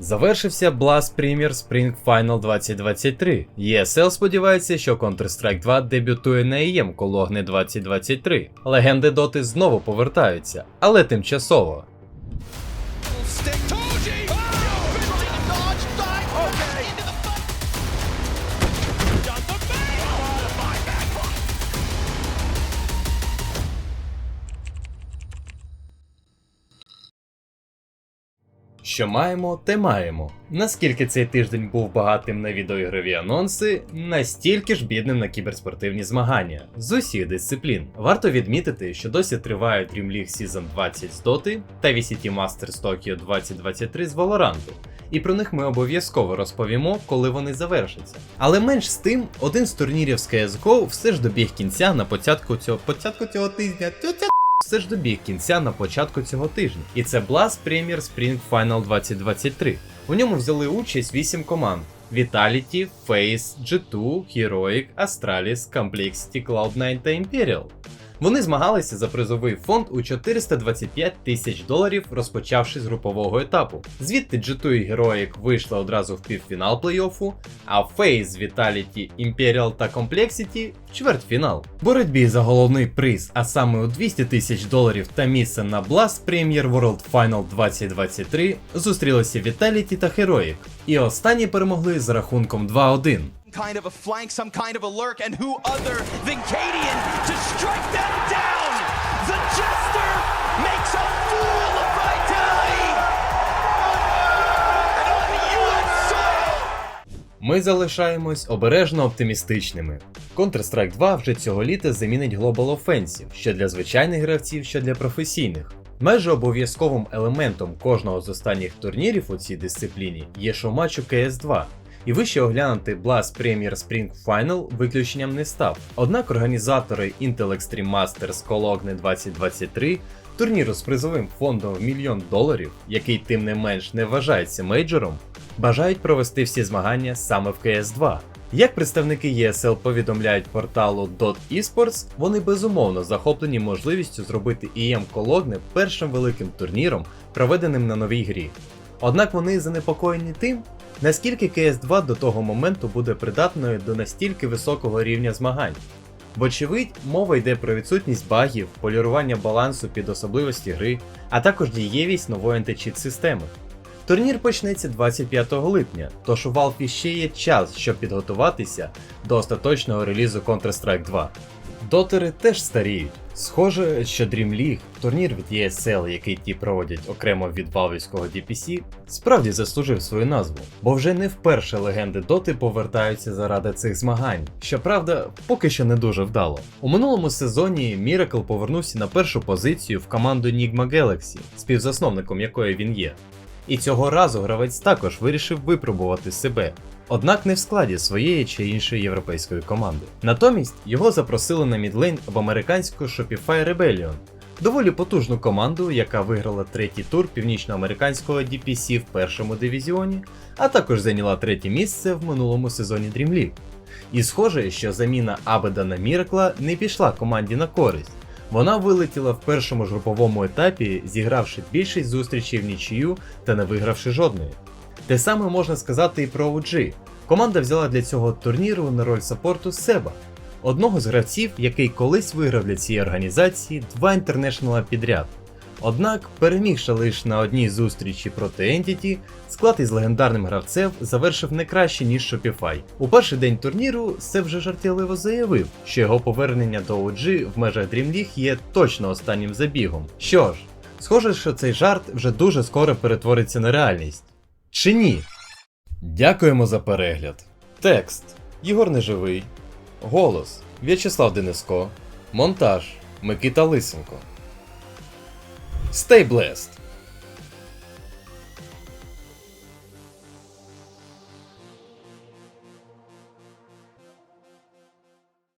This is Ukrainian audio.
Завершився Blast Premier Spring Final 2023. ESL сподівається, що Counter-Strike 2 дебютує на EM Кологни 2023. Легенди доти знову повертаються, але тимчасово. Що маємо, те маємо. Наскільки цей тиждень був багатим на відеоігрові анонси, настільки ж бідним на кіберспортивні змагання з усіх дисциплін. Варто відмітити, що досі триває Dream League Season 20 з Dota та VCT Masters Tokyo 2023 з Valorant. І про них ми обов'язково розповімо, коли вони завершаться. Але менш з тим, один з турнірів з CSGO все ж добіг кінця на початку цього початку цього тижня. Все ж добіг кінця на початку цього тижня. І це Blast Premier Spring Final 2023. У ньому взяли участь 8 команд: Vitality, FaZe, G2, Heroic, Astralis, Complexity, Cloud9 та Imperial. Вони змагалися за призовий фонд у 425 тисяч доларів, розпочавши з групового етапу. Звідти G2 і Heroic вийшли одразу в півфінал плей-оффу, а FaZe, Vitality, Imperial та Complexity в чвертьфінал. Боротьбі за головний приз, а саме у 200 тисяч доларів та місце на Blast Premier World Final 2023 зустрілися Vitality та Heroic. І останні перемогли з рахунком 2-1. Kind of a flank, some kind of a lurk, and who other than Cadian to strike them down? The Jester makes a fool of Vitality! Ми залишаємось обережно оптимістичними. Counter-Strike 2 вже цього літа замінить Global Offensive, що для звичайних гравців, що для професійних. Майже обов'язковим елементом кожного з останніх турнірів у цій дисципліні є шоу-матч у CS2. І вище оглянути Blast Premier Spring Final виключенням не став. Однак організатори Intel Extreme Masters Cologne 2023 турніру з призовим фондом в мільйон доларів, який тим не менш не вважається мейджором, бажають провести всі змагання саме в CS2. Як представники ESL повідомляють порталу Dot Esports, вони безумовно захоплені можливістю зробити EM Cologne першим великим турніром, проведеним на новій грі. Однак вони занепокоєні тим, наскільки CS2 до того моменту буде придатною до настільки високого рівня змагань. Вочевидь, мова йде про відсутність багів, полірування балансу під особливості гри, а також дієвість нової античіт системи. Турнір почнеться 25 липня, тож у Valve іще є час, щоб підготуватися до остаточного релізу Counter-Strike 2. Дотери теж старіють. Схоже, що Dream League, турнір від ESL, який ті проводять окремо від валвівського DPC, справді заслужив свою назву, бо вже не вперше легенди Доти повертаються заради цих змагань. Щоправда, поки що не дуже вдало. У минулому сезоні Miracle повернувся на першу позицію в команду Nigma Galaxy, співзасновником якої він є. І цього разу гравець також вирішив випробувати себе, однак не в складі своєї чи іншої європейської команди. Натомість його запросили на мідлейн в американську Shopify Rebellion, доволі потужну команду, яка виграла третій тур північноамериканського DPC в першому дивізіоні, а також зайняла третє місце в минулому сезоні Dream League. І схоже, що заміна Абеда на Міракла не пішла команді на користь. Вона вилетіла в першому ж груповому етапі, зігравши більшість зустрічей в нічию та не вигравши жодної. Те саме можна сказати і про OG. Команда взяла для цього турніру на роль саппорту Себа, одного з гравців, який колись виграв для цієї організації два інтернешнала підряд. Однак, перемігши лише на одній зустрічі проти Entity, склад із легендарним гравцем завершив не краще, ніж Shopify. У перший день турніру Сев вже жартівливо заявив, що його повернення до OG в межах Dream League є точно останнім забігом. Що ж, схоже, що цей жарт вже дуже скоро перетвориться на реальність. Чи ні? Дякуємо за перегляд. Текст Єгор Неживий. Голос В'ячеслав Дениско. Монтаж Микита Лисенко. Stay blessed!